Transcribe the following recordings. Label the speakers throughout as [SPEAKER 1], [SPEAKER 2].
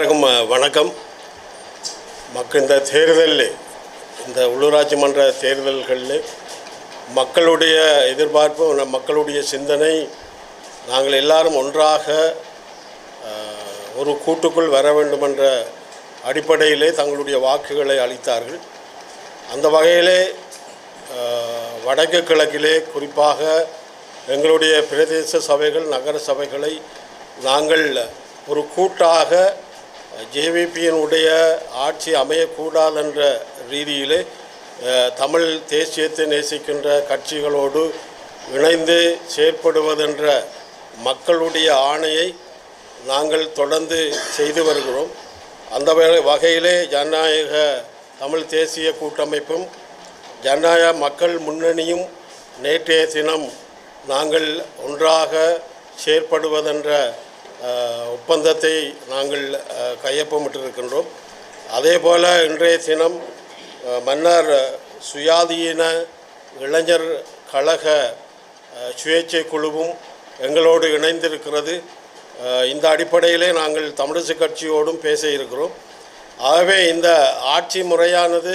[SPEAKER 1] வணக்கம் வணக்கம். மக்கள் இந்த தேர்தலில் இந்த உள்ளூராட்சி மன்ற தேர்தல்களில் மக்களுடைய எதிர்பார்ப்பு நம் மக்களுடைய சிந்தனை நாங்கள் எல்லாரும் ஒன்றாக ஒரு கூட்டுக்குள் வர வேண்டுமென்ற அடிப்படையிலே தங்களுடைய வாக்குகளை அளித்தார்கள். அந்த வகையிலே வடக்கு கிழக்கிலே குறிப்பாக எங்களுடைய பிரதேச சபைகள் நகர சபைகளை நாங்கள் ஒரு கூட்டாக ஜேவிபியினுடைய ஆட்சி அமையக்கூடாதென்ற ரீதியிலே தமிழ் தேசியத்தை நேசிக்கின்ற கட்சிகளோடு இணைந்து செயற்படுவதென்ற மக்களுடைய ஆணையை நாங்கள் தொடர்ந்து செய்து வருகிறோம். அந்த வகையிலே ஜனநாயக தமிழ் தேசிய கூட்டமைப்பும் ஜனநாயக மக்கள் முன்னணியும் நேற்றைய தினம் நாங்கள் ஒன்றாக செயற்படுவதென்ற ஒப்பந்தத்தை நாங்கள் கையொப்பமிட்டிருக்கின்றோம். அதே போல் இன்றைய தினம் மன்னர் சுயாதீன இளைஞர் கழக சுயேட்சை குழுவும் எங்களோடு இணைந்திருக்கிறது. இந்த அடிப்படையிலே நாங்கள் தமிழிசை கட்சியோடும் பேச இருக்கிறோம். ஆகவே இந்த ஆட்சி முறையானது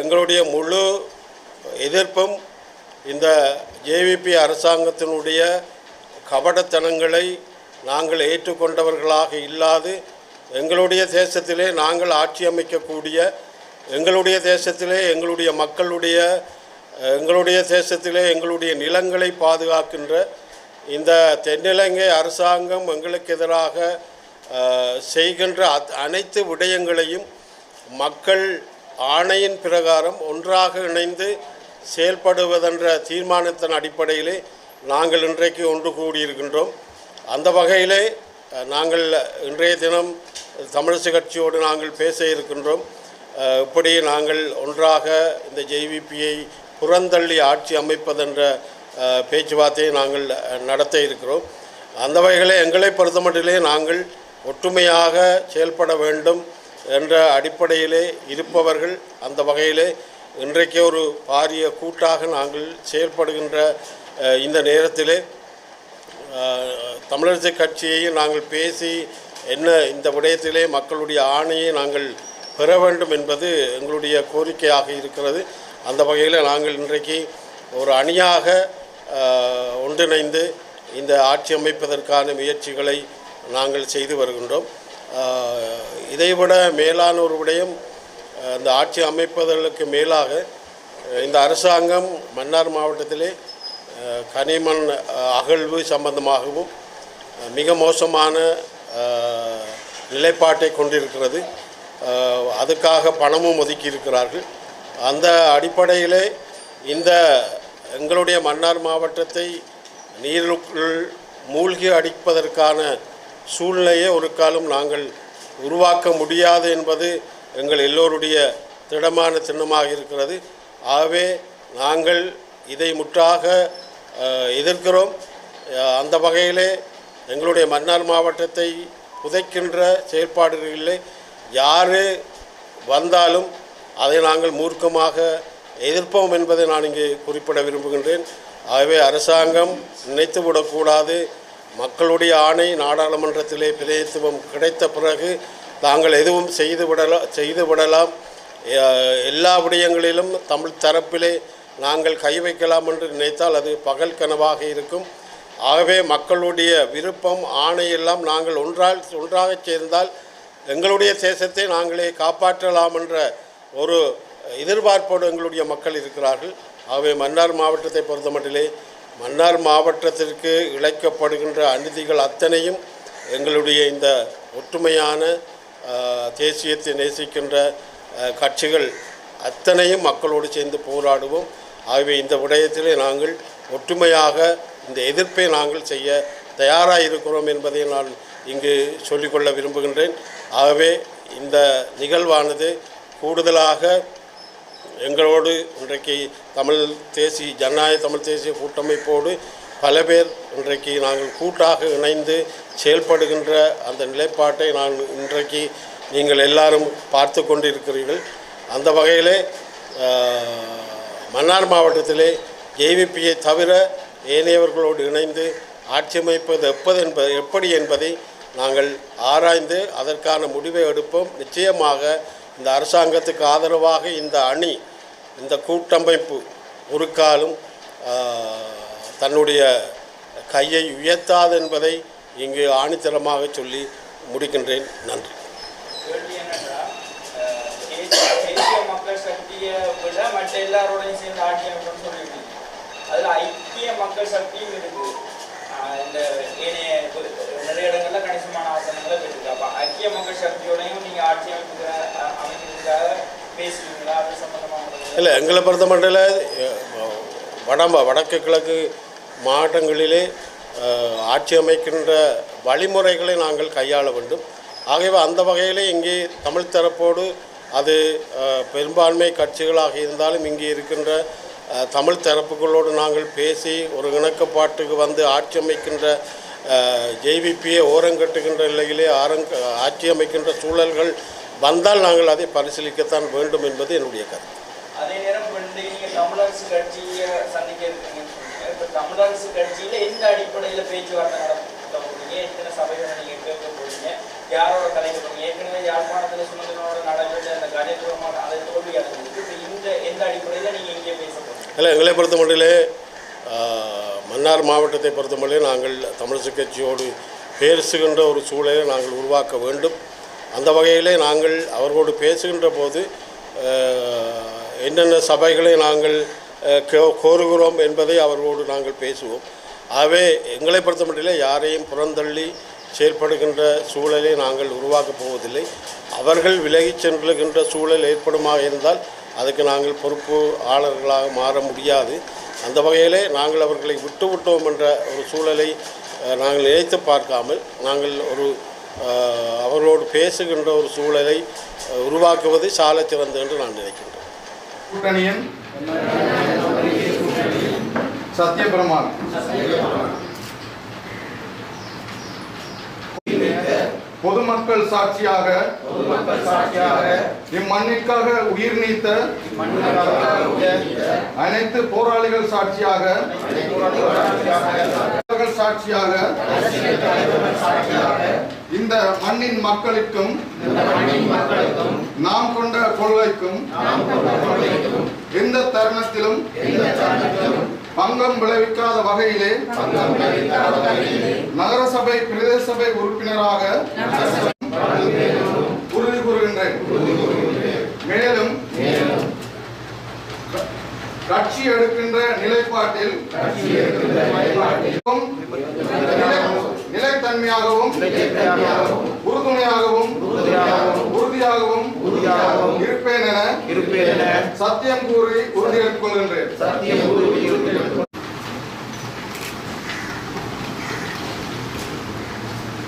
[SPEAKER 1] எங்களுடைய முழு எதிர்ப்பும் இந்த ஜேவிபி அரசாங்கத்தினுடைய கபடத்தனங்களை நாங்கள் ஏற்றுக்கொண்டவர்களாக இல்லாது எங்களுடைய தேசத்திலே நாங்கள் ஆட்சி அமைக்கக்கூடிய எங்களுடைய தேசத்திலே எங்களுடைய மக்களுடைய எங்களுடைய தேசத்திலே எங்களுடைய நிலங்களை பாதுகாக்கின்ற இந்த தென்னிலங்கை அரசாங்கம் எங்களுக்கு எதிராக செய்கின்ற அனைத்து விடயங்களையும் மக்கள் ஆணையின் பிரகாரம் ஒன்றாக இணைந்து செயல்படுவதென்ற தீர்மானத்தின் அடிப்படையிலே நாங்கள் இன்றைக்கு ஒன்று கூடியிருக்கின்றோம். அந்த வகையிலே நாங்கள் இன்றைய தினம் தமிழிசை கட்சியோடு நாங்கள் பேச இருக்கின்றோம். இப்படி நாங்கள் ஒன்றாக இந்த ஜேவிபியை புறந்தள்ளி ஆட்சி அமைப்பதென்ற பேச்சுவார்த்தையை நாங்கள் நடத்த இருக்கிறோம். அந்த வகையிலே எங்களை பொறுத்தமட்டிலே நாங்கள் ஒற்றுமையாக செயல்பட வேண்டும் என்ற அடிப்படையிலே இருப்பவர்கள் அந்த வகையிலே இன்றைக்கு ஒரு பாரிய கூட்டாக நாங்கள் செயல்படுகின்ற இந்த நேரத்திலே தமிழரசு கட்சியையும் நாங்கள் பேசி என்ன இந்த விடயத்திலே மக்களுடைய ஆணையை நாங்கள் பெற வேண்டும் என்பது எங்களுடைய கோரிக்கையாக இருக்கிறது. அந்த வகையில் நாங்கள் இன்றைக்கு ஒரு அணியாக ஒன்றிணைந்து இந்த ஆட்சி அமைப்பதற்கான முயற்சிகளை நாங்கள் செய்து வருகின்றோம். இதைவிட மேலான ஒரு விடயம் இந்த ஆட்சி அமைப்பதற்கு மேலாக இந்த அரசாங்கம் மன்னார் மாவட்டத்திலே கனிமண் அகழ்வு சம்பந்தமாகவும் மிக மோசமான நிலைப்பாட்டை கொண்டிருக்கிறது. அதுக்காக பணமும் ஒதுக்கி இருக்கிறார்கள் அந்த அடிப்படையிலே இந்த எங்களுடைய மன்னார் மாவட்டத்தை நீருக்குள் மூழ்கி அடிப்பதற்கான சூழ்நிலையை ஒரு காலம் நாங்கள் உருவாக்க முடியாது என்பது எங்கள் எல்லோருடைய திடமான திண்ணமாக இருக்கிறது. ஆகவே நாங்கள் இதை முற்றாக எதிர்க்கிறோம். அந்த வகையிலே எங்களுடைய மன்னார் மாவட்டத்தை புதைக்கின்ற செயல்பாடுகளிலே யார் வந்தாலும் அதை நாங்கள் மூர்க்கமாக எதிர்ப்போம் என்பதை நான் இங்கே குறிப்பிட விரும்புகின்றேன். ஆகவே அரசாங்கம் நினைத்து விடக்கூடாது. மக்களுடைய ஆணை நாடாளுமன்றத்திலே பிரதித்துவம் கிடைத்த பிறகு தாங்கள் எதுவும் செய்து விடலாம் செய்து விடலாம். எல்லா விடயங்களிலும் தமிழ் தரப்பிலே நாங்கள் கை வைக்கலாம் என்று நினைத்தால் அது பகல் கனவாக இருக்கும். ஆகவே மக்களுடைய விருப்பம் ஆணையெல்லாம் நாங்கள் ஒன்றால் ஒன்றாக சேர்ந்தால் எங்களுடைய தேசத்தை நாங்களே காப்பாற்றலாம் என்ற ஒரு எதிர்பார்ப்போடு எங்களுடைய மக்கள் இருக்கிறார்கள். ஆகவே மன்னார் மாவட்டத்தை பொறுத்தமட்டிலே மன்னார் மாவட்டத்திற்கு இழைக்கப்படுகின்ற அநீதிகள் அத்தனையும் எங்களுடைய இந்த ஒற்றுமையான தேசியத்தை நேசிக்கின்ற கட்சிகள் அத்தனையும் மக்களோடு சேர்ந்து போராடுவோம். ஆகவே இந்த விடயத்திலே நாங்கள் ஒற்றுமையாக இந்த எதிர்ப்பை நாங்கள் செய்ய தயாராக இருக்கிறோம் என்பதை நான் இங்கு சொல்லிக்கொள்ள விரும்புகின்றேன். ஆகவே இந்த நிகழ்வானது கூடுதலாக எங்களோடு இன்றைக்கு தமிழ் தேசிய ஜனநாயக தமிழ் தேசிய கூட்டமைப்போடு பல பேர் இன்றைக்கு நாங்கள் கூட்டாக இணைந்து செயல்படுகின்ற அந்த நிலைப்பாட்டை நான் இன்றைக்கு நீங்கள் எல்லாரும் பார்த்து கொண்டிருக்கிறீர்கள். அந்த வகையிலே மன்னார் மாவட்டத்திலே ஜேவிபியை தவிர ஏனையவர்களோடு இணைந்து ஆட்சி அமைப்பது எப்பது என்பது எப்படி என்பதை நாங்கள் ஆராய்ந்து அதற்கான முடிவை எடுப்போம். நிச்சயமாக இந்த அரசாங்கத்துக்கு ஆதரவாக இந்த அணி இந்த கூட்டமைப்பு ஒரு தன்னுடைய கையை உயர்த்தாது என்பதை இங்கு ஆணித்தரமாக சொல்லி முடிக்கின்றேன். நன்றி
[SPEAKER 2] கேள்வி என்னன்னா, அஹ், தேசிய தேசிய மக்கள் சக்தியை விட மற்ற எல்லாரோடையும் சேர்ந்து ஆட்சி அமைக்கணும்னு சொல்லியிருக்கீங்க. அதுல ஐக்கிய மக்கள் சக்தியும் இருக்கு. இந்த ஏனைய நிறைய இடங்கள்ல கணிசமான ஆசனங்களை பெற்றிருக்கு. அப்ப ஐக்கிய மக்கள் சக்தியோடையும் நீங்க ஆட்சி அமைக்கிற அமைக்கிறதுக்காக பேசுவீங்களா அது சம்பந்தமா உங்களுக்கு
[SPEAKER 1] இல்லை எங்களை பொறுத்த மட்டும் வடம வடக்கு கிழக்கு மாவட்டங்களிலே ஆட்சி அமைக்கின்ற வழிமுறைகளை நாங்கள் கையாள வேண்டும். ஆகவே அந்த வகையிலே இங்கே தமிழ் தரப்போடு அது பெரும்பான்மை கட்சிகளாக இருந்தாலும் இங்கே இருக்கின்ற தமிழ் தரப்புகளோடு நாங்கள் பேசி ஒரு இணக்கப்பாட்டுக்கு வந்து ஆட்சி அமைக்கின்ற ஜேவிபியை ஓரங்கட்டுகின்ற நிலையிலே ஆரங் ஆட்சி அமைக்கின்ற சூழல்கள் வந்தால் நாங்கள் அதை பரிசீலிக்கத்தான் வேண்டும் என்பது என்னுடைய கருத்து.
[SPEAKER 2] அதே நேரம் வந்து தமிழரசு கட்சியை சந்திக்க இருக்கீங்கன்னு சொன்னீங்க தமிழரசு கட்சியில எந்த அடிப்படையில் பேச்சுவார்த்தை நடத்த போறீங்க எத்தனை சபைகளை நீங்கள் கேட்க போறீங்க? யாரோட கலைக்க போறீங்க ஏற்கனவே யாழ்ப்பாணத்துல சுமந்திரனோட நடைபெற்ற அந்த கஜபுரமான அதை தோல்வி அடைஞ்சிருக்கு இப்ப இந்த எந்த அடிப்படையில நீங்க இங்கே பேச போறீங்க
[SPEAKER 1] இல்லை எங்களை பொறுத்தமட்டிலே மன்னார் மாவட்டத்தை பொறுத்தமட்டிலே நாங்கள் தமிழிசை கட்சியோடு பேசுகின்ற ஒரு சூழலை நாங்கள் உருவாக்க வேண்டும். அந்த வகையிலே நாங்கள் அவர்களோடு பேசுகின்ற போது என்னென்ன சபைகளை நாங்கள் கோ- கோருகிறோம் என்பதை அவர்களோடு நாங்கள் பேசுவோம். ஆகவே எங்களை பொறுத்தமட்டிலே யாரையும் புறந்தள்ளி செயற்படுகின்ற சூழலை நாங்கள் உருவாக்கப் போவதில்லை. அவர்கள் விலகிச் சென்றுகின்ற சூழல் ஏற்படுமாக இருந்தால் அதுக்கு நாங்கள் பொறுப்பு ஆளர்களாக மாற முடியாது. அந்த வகையிலே நாங்கள் அவர்களை விட்டு விட்டோம் என்ற ஒரு சூழலை நாங்கள் நினைத்து பார்க்காமல் நாங்கள் ஒரு அவர்களோடு பேசுகின்ற ஒரு சூழலை உருவாக்குவது சால சிறந்தது என்று நான் நினைக்கின்றேன்.
[SPEAKER 3] கூட்டணியின் சத்தியபிரமான். பொதுமக்கள் சாட்சியாக இம்மண்ணிற்காக உயிர் நீத்த அனைத்து போராளிகள் சாட்சியாக சாட்சியாக இந்த மண்ணின் மக்களுக்கும் நாம் கொண்ட கொள்கைக்கும் எந்த தருணத்திலும் பங்கம் விளைவிக்காத வகையிலே நகரசபை பிரதேச சபை உறுப்பினராக உறுதி கூறுகின்றேன். மேலும் கட்சி எடுக்கின்ற நிலைப்பாட்டில் நிலை- நிலைத்தன்மையாகவும் உறுதுணையாகவும் உறுதியாகவும் இருப்பேன் என சத்தியம் கூறி உறுதியேற்றுக் கொள்கின்றேன்.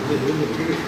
[SPEAKER 4] Beleza,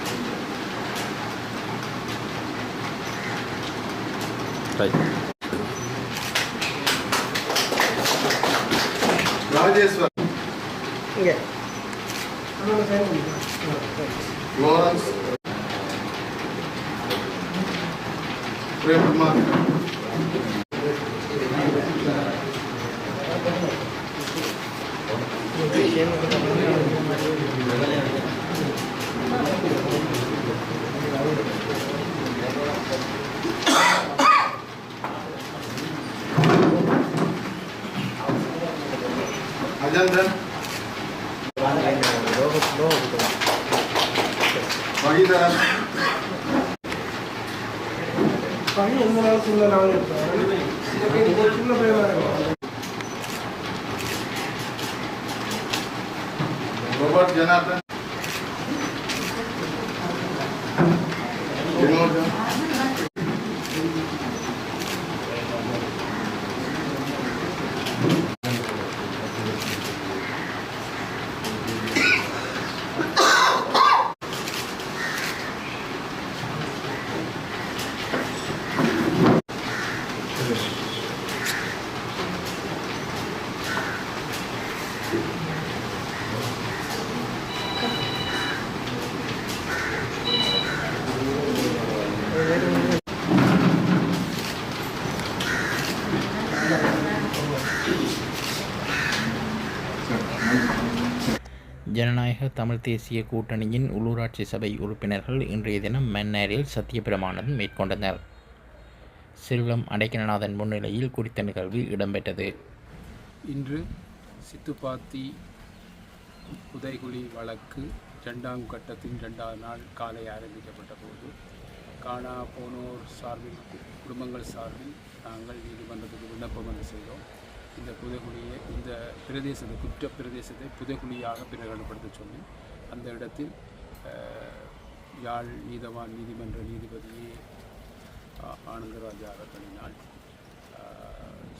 [SPEAKER 4] Tá aí. Yeah. Lawrence. Premkumar. Thank you.
[SPEAKER 3] Robert
[SPEAKER 5] Jonathan Tamil தேசிய கூட்டணியின் உள்ளூராட்சி சபை உறுப்பினர்கள் இன்றைய தினம் மன்னாரில் சத்தியப்பிரமாணம் மேற்கொண்டனர். செல்வம் அடைக்கலநாதன் முன்னிலையில் குறித்த நிகழ்வு இடம்பெற்றது.
[SPEAKER 6] இன்று சித்துப்பாத்தி உதயகுலி வழக்கு இரண்டாம் கட்டத்தின் இரண்டாவது நாள் காலை ஆரம்பிக்கப்பட்ட போது காணா போனோர் சார்பில் குடும்பங்கள் சார்பில் நாங்கள் நீதிமன்றத்துக்கு விண்ணப்பம் வந்து செய்தோம் இந்த புதைகுழியை இந்த பிரதேசத்தை குற்ற பிரதேசத்தை புதைகுழியாக பிரகடனப்படுத்த சொல்லி அந்த இடத்தில் யாழ் நீதவான் நீதிமன்ற நீதிபதியே ஆனந்தராஜா அவர்களினால்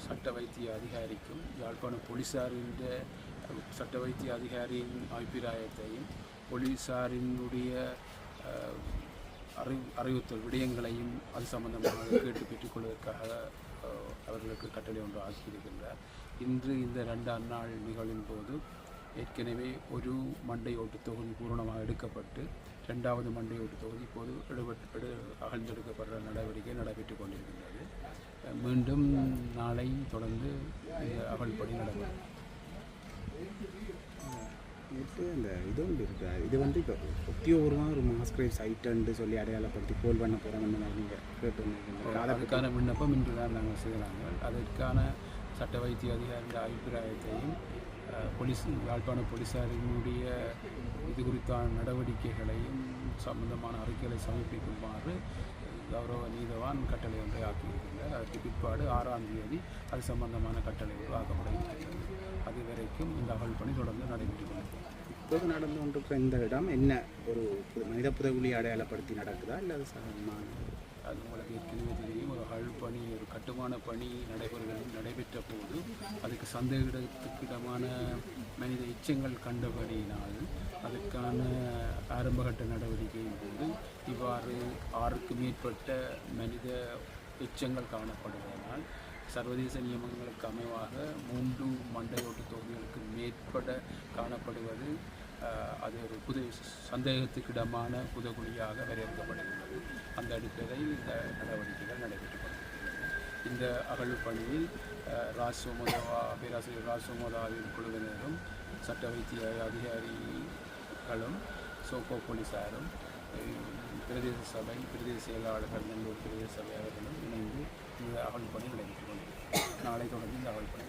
[SPEAKER 6] சட்ட வைத்திய அதிகாரிக்கும் யாழ்ப்பாணம் போலீஸாரின் சட்ட வைத்திய அதிகாரியின் அபிப்பிராயத்தையும் போலீஸாரினுடைய அறி அறிவுறுத்தல் விடயங்களையும் அது சம்பந்தமாக கேட்டு பெற்றுக்கொள்வதற்காக அவர்களுக்கு கட்டளை ஒன்று ஆக்கியிருக்கின்றார் இன்று இந்த ரெண்டாம் நாள் நிகழ்வின் போது ஏற்கனவே ஒரு மண்டை ஓட்டு தொகுதி பூரணமாக எடுக்கப்பட்டு ரெண்டாவது மண்டை ஓட்டு தொகுதி இப்போது எடுபட்டு அகழ்ந்தெடுக்கப்படுற நடவடிக்கை நடைபெற்று கொண்டிருக்கின்றது. மீண்டும் நாளை தொடர்ந்து அகழ்படி நடைபெறும்.
[SPEAKER 7] நேற்று அந்த இது ஒன்று இருக்குது இது வந்து இப்போ உத்தியோகமாக ஒரு மாஸ்கிரேட் சைட்டுன்னு சொல்லி அடையாளப்படுத்தி கோல் பண்ண போகிறோம்னு நீங்கள் கேட்டு
[SPEAKER 6] அதற்கான விண்ணப்பம் இன்று தான் நாங்கள் செய்கிறாங்க அதற்கான சட்ட வைத்திய அதிகாரிகள் அபிப்பிராயத்தையும் போலீஸ் யாழ்ப்பாண போலீஸாரினுடைய இது குறித்தான நடவடிக்கைகளையும் சம்பந்தமான அறிக்கைகளை சமர்ப்பிக்குமாறு கௌரவ நீதவான் கட்டளை ஒன்றை ஆக்கியிருக்கின்றார் அதற்கு பிற்பாடு ஆறாம் தேதி அது சம்பந்தமான கட்டளை ஆக்கப்பட இருக்கின்றது. அது வரைக்கும் இந்த அகழ்பணி தொடர்ந்து நடைபெற்று
[SPEAKER 7] இப்போது நடந்து கொண்டிருக்கிற இந்த இடம் என்ன? ஒரு புது- மனித புதகுலி அடையாளப்படுத்தி நடக்குதா? இல்லை அது சாதாரணமான
[SPEAKER 6] அது உங்களுக்கு ஏற்கனவே தெரியும். ஒரு அழு பணி ஒரு கட்டுமான பணி நடைபெறுகிறது நடைபெற்ற போது அதுக்கு சந்தேகத்துக்கிடமான மனித எச்சங்கள் கண்டபடியினால் அதுக்கான ஆரம்பகட்ட நடவடிக்கையின் போது இவ்வாறு ஆறுக்கு மேற்பட்ட மனித எச்சங்கள் காணப்படுவதனால் சர்வதேச நியமங்களுக்கு அமைவாக மூன்று மண்டையோட்டு தொகுதிகளுக்கு மேற்பட காணப்படுவது அது ஒரு புது சந்தேகத்துக்கிடமான புதகுழியாக வரையறுக்கப்படுகின்றது. அந்த அடிப்படையில் இந்த நடவடிக்கைகள் நடைபெற்று கொண்டிருக்கின்றன இந்த அகழ்வு பணியில் ராஜ் பேராசிரியர் ராஜ் குழுவினரும் சட்ட வைத்திய அதிகாரிகளும் சோகோ போலீஸாரும் பிரதேச சபை பிரதேச செயலாளர்கள் நல்லூர் பிரதேச சபை அவர்களும் இணைந்து இந்த அகழ்வு பணி நடைபெற்று கொண்டிருக்கிறது நாளை தொடர்ந்து இந்த அகழ்வு பணி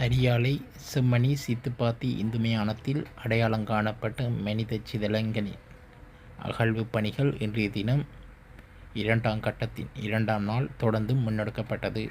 [SPEAKER 5] அரியாலை செம்மணி சித்துப்பாத்தி இந்து மயானத்தில் அடையாளம் காணப்பட்ட மனித சிதலங்களின் அகழ்வு பணிகள் இன்றைய தினம் இரண்டாம் கட்டத்தின் இரண்டாம் நாள் தொடர்ந்து முன்னெடுக்கப்பட்டது.